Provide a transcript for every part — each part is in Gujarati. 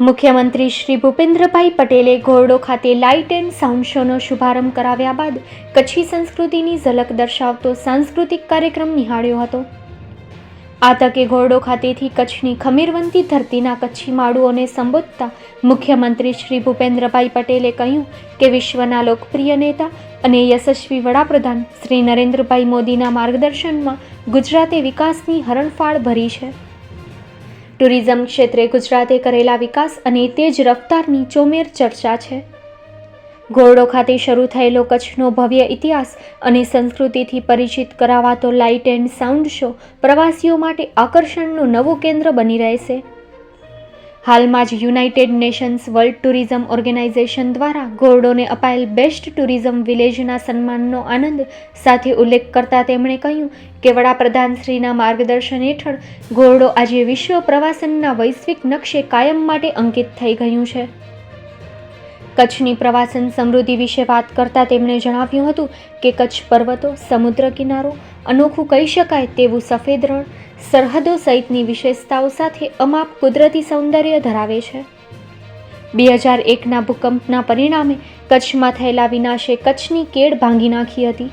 મુખ્યમંત્રી શ્રી ભૂપેન્દ્રભાઈ પટેલે ઘોરડો ખાતે લાઇટ એન્ડ સાઉન્ડ શોનો શુભારંભ કરાવ્યા બાદ કચ્છી સંસ્કૃતિની ઝલક દર્શાવતો સાંસ્કૃતિક કાર્યક્રમ નિહાળ્યો હતો. આ તકે ઘોરડો ખાતેથી કચ્છની ખમીરવંતી ધરતીના કચ્છી માળુઓને સંબોધતા મુખ્યમંત્રી શ્રી ભૂપેન્દ્રભાઈ પટેલે કહ્યું કે વિશ્વના લોકપ્રિય નેતા અને યશસ્વી વડાપ્રધાન શ્રી નરેન્દ્રભાઈ મોદીના માર્ગદર્શનમાં ગુજરાતે વિકાસની હરણફાળ ભરી છે. ટુરિઝમ ક્ષેત્રે ગુજરાતે કરેલા વિકાસ અને તે જ રફતારની ચોમેર ચર્ચા છે. ઘોરડો ખાતે શરૂ થયેલો કચ્છનો ભવ્ય ઇતિહાસ અને સંસ્કૃતિથી પરિચિત કરાવાતો લાઇટ એન્ડ સાઉન્ડ શો પ્રવાસીઓ માટે આકર્ષણનું નવું કેન્દ્ર બની રહેશે. હાલમાં જ united nations world tourism organisation દ્વારા ગોરડોને અપાયેલ બેસ્ટ ટુરિઝમ વિલેજના સન્માનનો આનંદ સાથે ઉલ્લેખ કરતા તેમણે કહ્યું કે વડાપ્રધાન શ્રીના માર્ગદર્શન હેઠળ ઘોરડો આજે વિશ્વ પ્રવાસનના વૈશ્વિક નકશે કાયમ માટે અંકિત થઈ ગયું છે. કચ્છની પ્રવાસન સમૃદ્ધિ વિશે વાત કરતા તેમણે જણાવ્યું હતું કે કચ્છ પર્વતો, સમુદ્ર કિનારો અનોખું કહી શકાય તેવું સફેદ રણ સરહદો સહિતની વિશેષતાઓ સાથે અમાપ કુદરતી સૌંદર્ય ધરાવે છે. બે હજાર એકના ભૂકંપના પરિણામે કચ્છમાં થયેલા વિનાશે કચ્છની કેડ ભાંગી નાખી હતી.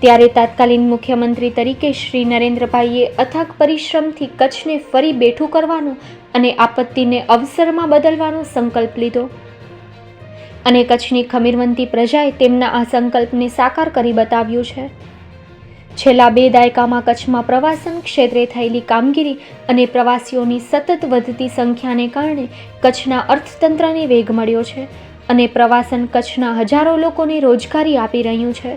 ત્યારે તાત્કાલિન મુખ્યમંત્રી તરીકે શ્રી નરેન્દ્રભાઈએ અથાગ પરિશ્રમથી કચ્છને ફરી બેઠું કરવાનો અને આપત્તિને અવસરમાં બદલવાનો સંકલ્પ લીધો. અને કચ્છની ખમીરવંતી પ્રજાએ તેમના આ સંકલ્પને સાકાર કરી બતાવ્યું છે. છેલ્લા બે દાયકામાં કચ્છમાં પ્રવાસન ક્ષેત્રે થયેલી કામગીરી અને પ્રવાસીઓની સતત વધતી સંખ્યાને કારણે કચ્છના અર્થતંત્રને વેગ મળ્યો છે અને પ્રવાસન કચ્છના હજારો લોકોને રોજગારી આપી રહ્યું છે.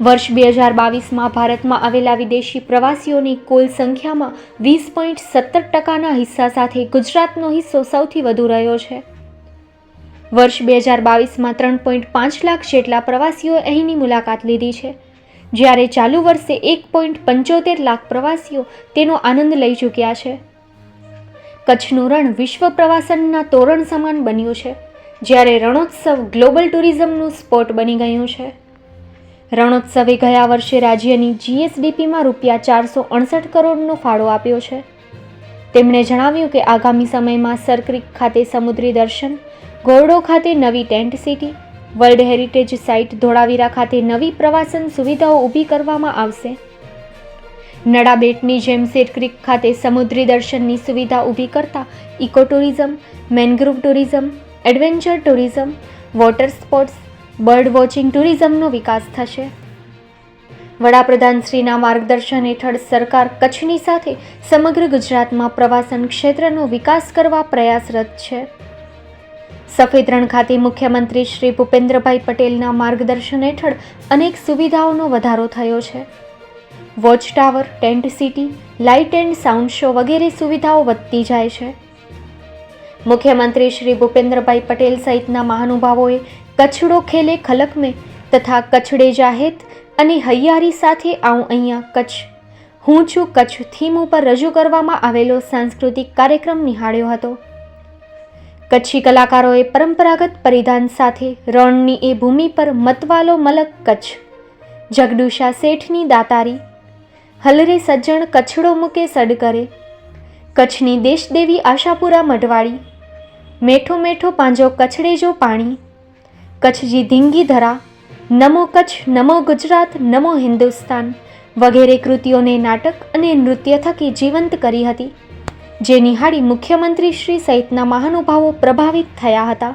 વર્ષ બે હજાર બાવીસમાં ભારતમાં આવેલા વિદેશી પ્રવાસીઓની કુલ સંખ્યામાં વીસ પોઈન્ટ સત્તર ટકાના હિસ્સા સાથે ગુજરાતનો હિસ્સો સૌથી વધુ રહ્યો છે. વર્ષ બે હજાર બાવીસમાં ત્રણ પોઈન્ટ પાંચ લાખ જેટલા પ્રવાસીઓએ અહીંની મુલાકાત લીધી છે. જ્યારે ચાલુ વર્ષે એક પોઈન્ટ પંચોતેર લાખ પ્રવાસીઓ તેનો આનંદ લઈ ચૂક્યા છે. કચ્છનું રણ વિશ્વ પ્રવાસનના તોરણ સમાન બન્યું છે, જ્યારે રણોત્સવ ગ્લોબલ ટુરિઝમનું સ્પોટ બની ગયું છે. રણોત્સવે ગયા વર્ષે રાજ્યની જીએસડીપીમાં રૂપિયા ચારસો અડસઠ કરોડનો ફાળો આપ્યો છે. તેમણે જણાવ્યું કે આગામી સમયમાં સરક્રિક ખાતે સમુદ્રી દર્શન ઘોરડો ખાતે નવી tent city, world heritage site Dholavira ખાતે નવી પ્રવાસન સુવિધાઓ ઊભી કરવામાં આવશે. નડાબેટની જેમ ક્રિક ખાતે સમુદ્રી દર્શનની સુવિધા ઊભી કરતા eco tourism, mangrove tourism, adventure tourism, water sports, bird watching ટુરિઝમનો વિકાસ થશે. વડાપ્રધાન શ્રીના માર્ગદર્શન હેઠળ સરકાર કચ્છની સાથે સમગ્ર ગુજરાતમાં પ્રવાસન ક્ષેત્રનો વિકાસ કરવા પ્રયાસરત છે. સફેદ રણ ખાતે મુખ્યમંત્રી શ્રી ભૂપેન્દ્રભાઈ પટેલના માર્ગદર્શન હેઠળ અનેક સુવિધાઓનો વધારો થયો છે. Watch tower, tent city, light and sound show વગેરે સુવિધાઓ વધતી જાય છે. મુખ્યમંત્રી શ્રી ભૂપેન્દ્રભાઈ પટેલ સહિતના મહાનુભાવોએ કચ્છડો ખેલે ખલક મેં તથા કચ્છડે જાહેત અને હૈયારી સાથે આવું અહીંયા કચ્છ. હું છું કચ્છ થીમ ઉપર રજૂ કરવામાં આવેલો સાંસ્કૃતિક કાર્યક્રમ નિહાળ્યો હતો. કચ્છી કલાકારોએ પરંપરાગત પરિધાન સાથે રણની એ ભૂમિ પર મતવાલો મલક કચ્છ જગડુશા શેઠની દાતારી, હલરે સજ્જણ કચ્છડો મૂકે સડ કરે કચ્છની દેશદેવી આશાપુરા મઢવાળી, મેઠો મેઠો પાંજો કચ્છડે જો પાણી કચ્છજી ધીંગી ધરા, નમો કચ્છ, નમો ગુજરાત, નમો હિન્દુસ્તાન વગેરે કૃતિઓને નાટક અને નૃત્ય થકી જીવંત કરી હતી. જે નિહાળી મુખ્યમંત્રી શ્રી સહિતના મહાનુભાવો પ્રભાવિત થયા હતા.